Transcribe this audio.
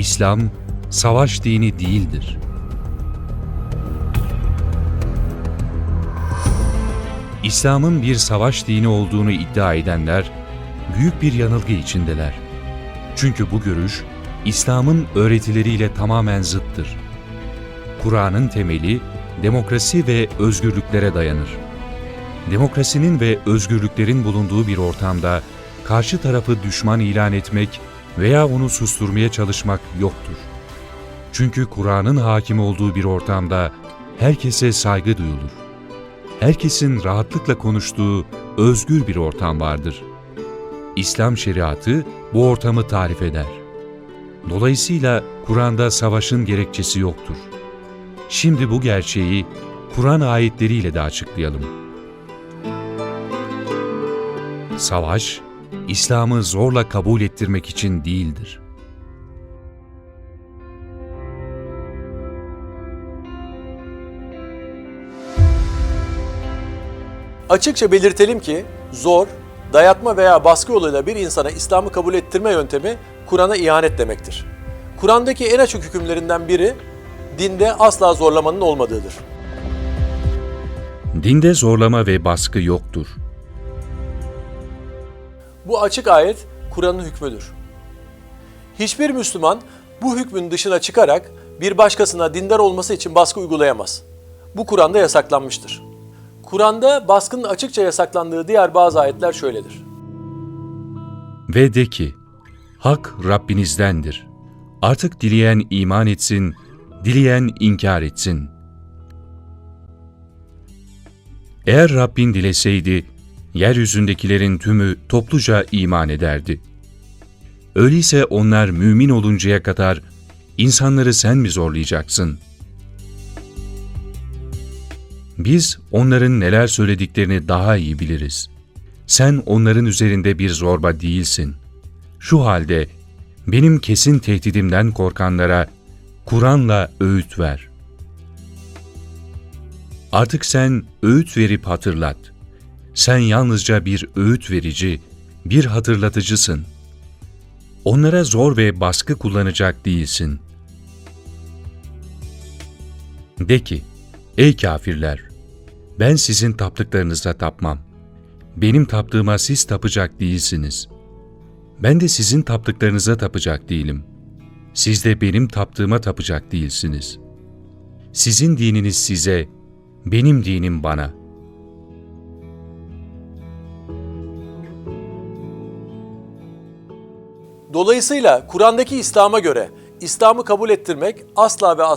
İslam savaş dini değildir. İslam'ın bir savaş dini olduğunu iddia edenler büyük bir yanılgı içindeler. Çünkü bu görüş İslam'ın öğretileriyle tamamen zıttır. Kur'an'ın temeli demokrasi ve özgürlüklere dayanır. Demokrasinin ve özgürlüklerin bulunduğu bir ortamda karşı tarafı düşman ilan etmek veya onu susturmaya çalışmak yoktur. Çünkü Kur'an'ın hakim olduğu bir ortamda herkese saygı duyulur. Herkesin rahatlıkla konuştuğu özgür bir ortam vardır. İslam şeriatı bu ortamı tarif eder. Dolayısıyla Kur'an'da savaşın gerekçesi yoktur. Şimdi bu gerçeği Kur'an ayetleriyle de açıklayalım. Savaş, İslam'ı zorla kabul ettirmek için değildir. Açıkça belirtelim ki zor, dayatma veya baskı yoluyla bir insana İslam'ı kabul ettirme yöntemi Kur'an'a ihanet demektir. Kur'an'daki en açık hükümlerinden biri dinde asla zorlamanın olmadığıdır. Dinde zorlama ve baskı yoktur. Bu açık ayet Kur'an'ın hükmüdür. Hiçbir Müslüman bu hükmün dışına çıkarak bir başkasına dindar olması için baskı uygulayamaz. Bu Kur'an'da yasaklanmıştır. Kur'an'da baskının açıkça yasaklandığı diğer bazı ayetler şöyledir. Ve de ki, Hak Rabbinizdendir. Artık dileyen iman etsin, dileyen inkar etsin. Eğer Rabbin dileseydi, yeryüzündekilerin tümü topluca iman ederdi. Öyleyse onlar mümin oluncaya kadar insanları sen mi zorlayacaksın? Biz onların neler söylediklerini daha iyi biliriz. Sen onların üzerinde bir zorba değilsin. Şu halde benim kesin tehdidimden korkanlara Kur'an'la öğüt ver. Artık sen öğüt verip hatırlat. Sen yalnızca bir öğüt verici, bir hatırlatıcısın. Onlara zor ve baskı kullanacak değilsin. De ki, ey kafirler! Ben sizin taptıklarınıza tapmam. Benim taptığıma siz tapacak değilsiniz. Ben de sizin taptıklarınıza tapacak değilim. Siz de benim taptığıma tapacak değilsiniz. Sizin dininiz size, benim dinim bana. Dolayısıyla Kur'an'daki İslam'a göre İslam'ı kabul ettirmek asla ve asla